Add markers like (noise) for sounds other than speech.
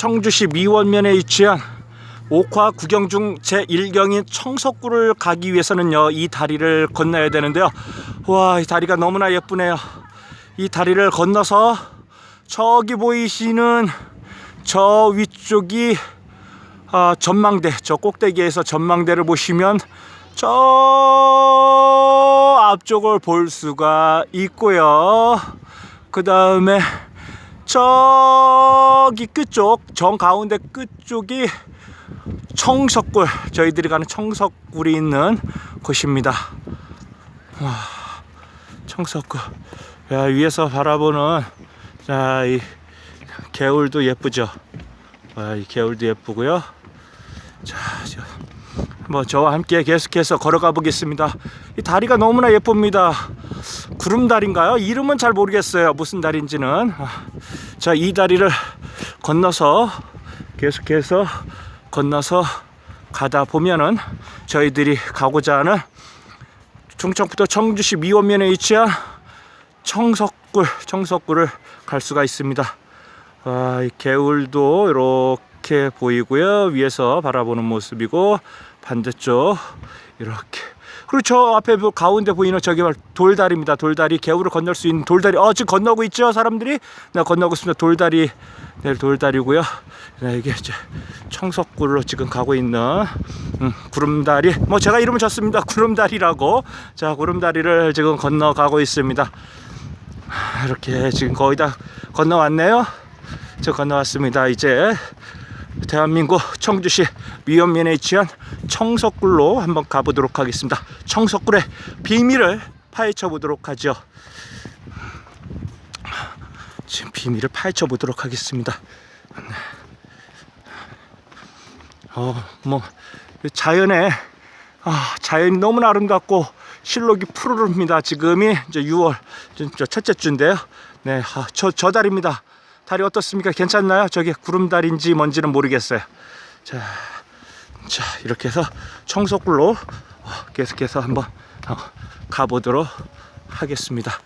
청주시 미원면에 위치한 옥화 구경 중 제1경인 청석구를 가기 위해서는요 이 다리를 건너야 되는데요. 와 이 다리가 너무나 예쁘네요. 이 다리를 건너서 저기 보이시는 저 위쪽이 아, 전망대 저 꼭대기에서 전망대를 보시면 저 앞쪽을 볼 수가 있고요. 그 다음에 저기 끝쪽 정 가운데 끝쪽이 청석굴 저희들이 가는 청석굴이 있는 곳입니다. 와, 청석굴 야, 위에서 바라보는 자, 이 개울도 예쁘죠. 와, 이 개울도 예쁘고요. 자, 저, 뭐 저와 함께 계속해서 걸어가 보겠습니다. 이 다리가 너무나 예쁩니다. 구름다리인가요? 이름은 잘 모르겠어요. 무슨 다리인지는. 아, 자, 이 다리를 건너서 계속해서 건너서 가다 보면은 저희들이 가고자 하는 충청부터 청주시 미원면에 위치한 청석굴, 청석굴을 갈 수가 있습니다. 아, 이 개울도 이렇게 보이고요. 위에서 바라보는 모습이고 반대쪽 이렇게 그리고 저 앞에 그 가운데 보이는 저기 말 돌다리입니다. 돌다리 개울을 건널 수 있는 돌다리. 어 지금 건너고 있죠 사람들이? 네 건너고 있습니다. 돌다리. 네 돌다리고요. 네 이게 이제 청석굴로 지금 가고 있는 음, 구름다리. 뭐 제가 이름을 줬습니다. (laughs) 구름다리라고. 자 구름다리를 지금 건너가고 있습니다. 하, 이렇게 지금 거의 다 건너왔네요. 저 건너왔습니다. 이제 대한민국 청주시 미연면에 위치한 청석굴로 한번 가보도록 하겠습니다. 청석굴의 비밀을 파헤쳐 보도록 하죠. 지금 비밀을 파헤쳐 보도록 하겠습니다. 어, 뭐 자연의 아, 자연이 너무나 아름답고 실록이 푸르릅니다. 지금이 이제 6월 진짜 첫째 주인데요. 네, 아, 저, 저 달입니다. 달이 어떻습니까? 괜찮나요? 저게 구름달인지 뭔지는 모르겠어요. 자, 자 이렇게 해서 청석굴로 어, 계속해서 한번 어, 가보도록 하겠습니다.